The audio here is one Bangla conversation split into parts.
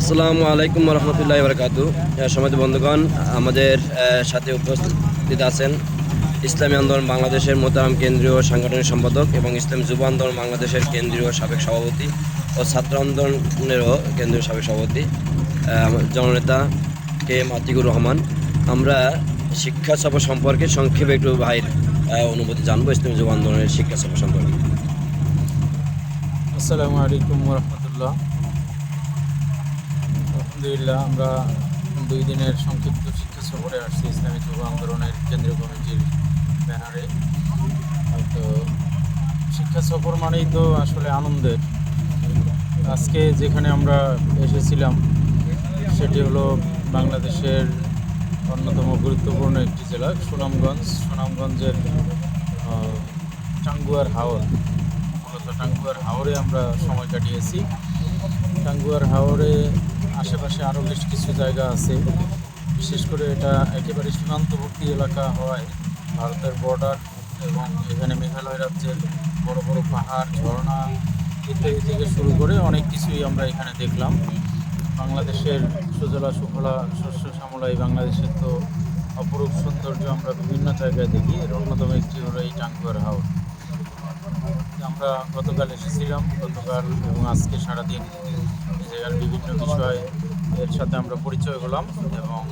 আসসালামু আলাইকুম রহমতুল্লাহ বরকাতু। সমাজ বন্ধুগণ, আমাদের সাথে উপস্থিত আছেন ইসলামী আন্দোলন বাংলাদেশের মোতারাম কেন্দ্রীয় সাংগঠনিক সম্পাদক এবং ইসলাম যুব আন্দোলন বাংলাদেশের কেন্দ্রীয় সাবেক সভাপতি ও ছাত্র আন্দোলনেরও কেন্দ্রীয় সাবেক সভাপতি জননেতা কে এম আতিকুর রহমান। আমরা শিক্ষা সফর সম্পর্কে সংক্ষেপে একটু ভাইয়ের অনুভূতি জানব ইসলামী যুব আন্দোলনের শিক্ষা সফর সম্পর্কে। আসসালামু আলাইকুম রহমতুল্লাহ। আলহামদুলিল্লাহ, আমরা দুই দিনের সংক্ষিপ্ত শিক্ষা সফরে আসছি ইসলামী যুব আন্দোলনের কেন্দ্রীয় কমিটির ব্যানারে। তো শিক্ষা সফর মানেই তো আসলে আনন্দের। আজকে যেখানে আমরা এসেছিলাম, সেটি হলো বাংলাদেশের অন্যতম গুরুত্বপূর্ণ একটি জেলা, সুনামগঞ্জ। সুনামগঞ্জের টাঙ্গুয়ার হাওর। মূলত টাঙ্গুয়ার হাওরে আমরা সময় কাটিয়েছি। টাঙ্গুয়ার হাওরে আশেপাশে আরও বেশ কিছু জায়গা আছে। বিশেষ করে এটা একেবারে সীমান্তবর্তী এলাকা হওয়ায় ভারতের বর্ডার এবং এখানে মেঘালয় রাজ্যের বড় বড় পাহাড়, ঝর্ণা ইত্যাদি থেকে শুরু করে অনেক কিছুই আমরা এখানে দেখলাম। বাংলাদেশের সুজলা সুফলা শস্য শ্যামলা এই বাংলাদেশের তো অপরূপ সৌন্দর্য আমরা বিভিন্ন জায়গায় দেখি। এর অন্যতম একটি হলো এই টাঙ্গুয়ার হাওর। আমরা গতকাল এসেছিলাম। গতকাল এবং আজকে সারাদিন জায়গার বিভিন্ন বিষয় এর সাথে আমরা পরিচয় হলাম এবং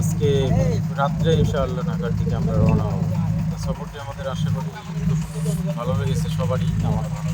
আজকে রাত্রে ইনশাআল্লাহ নাগার দিকে আমরা রওনা হব। সফরটি আমাদের আশা করি ভালো লেগেছে সবারই। আমার ভালো